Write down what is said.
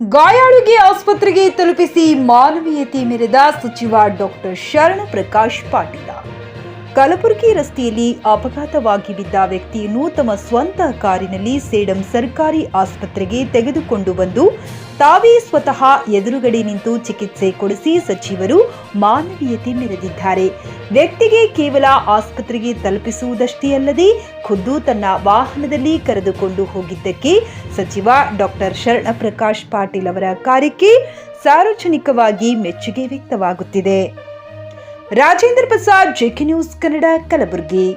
ಗಾಯಾಳುಗೆ ಆಸ್ಪತ್ರೆಗೆ ತಲುಪಿಸಿ ಮಾನವೀಯತೆ ಮೆರೆದ ಸಚಿವ ಡಾಕ್ಟರ್ ಶರಣ ಪ್ರಕಾಶ್ ಪಾಟೀಲ. ಕಲಬುರಗಿ ರಸ್ತೆಯಲ್ಲಿ ಅಪಘಾತವಾಗಿ ಬಿದ್ದ ವ್ಯಕ್ತಿಯನ್ನು ತಮ್ಮ ಸ್ವಂತ ಕಾರಿನಲ್ಲಿ ಸೇಡಂ ಸರ್ಕಾರಿ ಆಸ್ಪತ್ರೆಗೆ ತೆಗೆದುಕೊಂಡು ಬಂದು ತಾವೇ ಸ್ವತಃ ಎದುರುಗಡೆ ನಿಂತು ಚಿಕಿತ್ಸೆ ಕೊಡಿಸಿ ಸಚಿವರು ಮಾನವೀಯತೆ ಮೆರೆದಿದ್ದಾರೆ ವ್ಯಕ್ತಿಗೆ ಕೇವಲ ಆಸ್ಪತ್ರೆಗೆ ತಲುಪಿಸುವುದಷ್ಟೇ ಅಲ್ಲದೆ ಖುದ್ದು ತನ್ನ ವಾಹನದಲ್ಲಿ ಕರೆದುಕೊಂಡು ಹೋಗಿದ್ದಕ್ಕೆ ಸಚಿವ ಡಾಕ್ಟರ್ ಶರಣಪ್ರಕಾಶ್ ಪಾಟೀಲ್ ಅವರ ಕಾರ್ಯಕ್ಕೆ ಸಾರ್ವಜನಿಕವಾಗಿ ಮೆಚ್ಚುಗೆ ವ್ಯಕ್ತವಾಗುತ್ತಿದೆ. Rajendra Prasad JK news Kannada, Kalaburagi.